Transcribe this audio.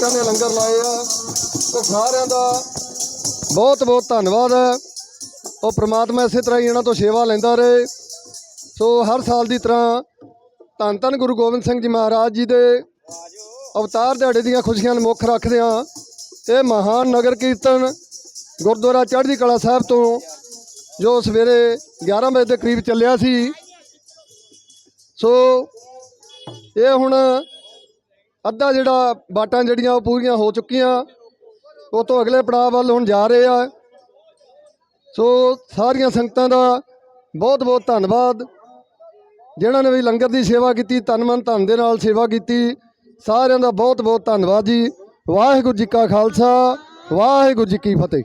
ਸੰਗਤਾਂ ਨੇ ਲੰਗਰ ਲਾਏ ਆ ਤੇ ਸਾਰਿਆਂ ਦਾ ਬਹੁਤ ਬਹੁਤ ਧੰਨਵਾਦ ਹੈ। ਉਹ ਪ੍ਰਮਾਤਮਾ ਇਸੇ ਤਰ੍ਹਾਂ ਹੀ ਇਹਨਾਂ ਤੋਂ ਸੇਵਾ ਲੈਂਦਾ ਰਹੇ। ਸੋ ਹਰ ਸਾਲ ਦੀ ਤਰ੍ਹਾਂ ਧੰਨ ਧੰਨ ਗੁਰੂ ਗੋਬਿੰਦ ਸਿੰਘ ਜੀ ਮਹਾਰਾਜ ਜੀ ਦੇ ਅਵਤਾਰ ਦਿਹਾੜੇ ਦੀਆਂ ਖੁਸ਼ੀਆਂ ਨੂੰ ਮੁੱਖ ਰੱਖਦਿਆਂ ਇਹ ਮਹਾਨ ਨਗਰ ਕੀਰਤਨ ਗੁਰਦੁਆਰਾ ਚੜ੍ਹਦੀ ਕਲਾ ਸਾਹਿਬ ਤੋਂ ਜੋ ਸਵੇਰੇ 11 ਵਜੇ ਦੇ ਕਰੀਬ ਚੱਲਿਆ ਸੀ। ਸੋ ਇਹ ਹੁਣ ਅੱਧਾ ਜਿਹੜਾ ਬਾਟਾਂ ਜਿਹੜੀਆਂ ਉਹ ਪੂਰੀਆਂ ਹੋ ਚੁੱਕੀਆਂ, ਉਹ ਤੋਂ ਅਗਲੇ ਪੜਾਅ ਵੱਲ ਹੁਣ ਜਾ ਰਹੇ ਆ। ਸੋ ਸਾਰੀਆਂ ਸੰਗਤਾਂ ਦਾ ਬਹੁਤ ਬਹੁਤ ਧੰਨਵਾਦ। ਜਿਨ੍ਹਾਂ ਨੇ ਵੀ ਲੰਗਰ ਦੀ ਸੇਵਾ ਕੀਤੀ ਤਨ ਮਨ ਧੰਨ ਦੇ ਨਾਲ ਸੇਵਾ ਕੀਤੀ, ਸਾਰਿਆਂ ਦਾ ਬਹੁਤ ਬਹੁਤ ਧੰਨਵਾਦ ਜੀ। ਵਾਹਿਗੁਰੂ ਜੀ ਕਾ ਖਾਲਸਾ, ਵਾਹਿਗੁਰੂ ਜੀ ਕੀ ਫਤਿਹ।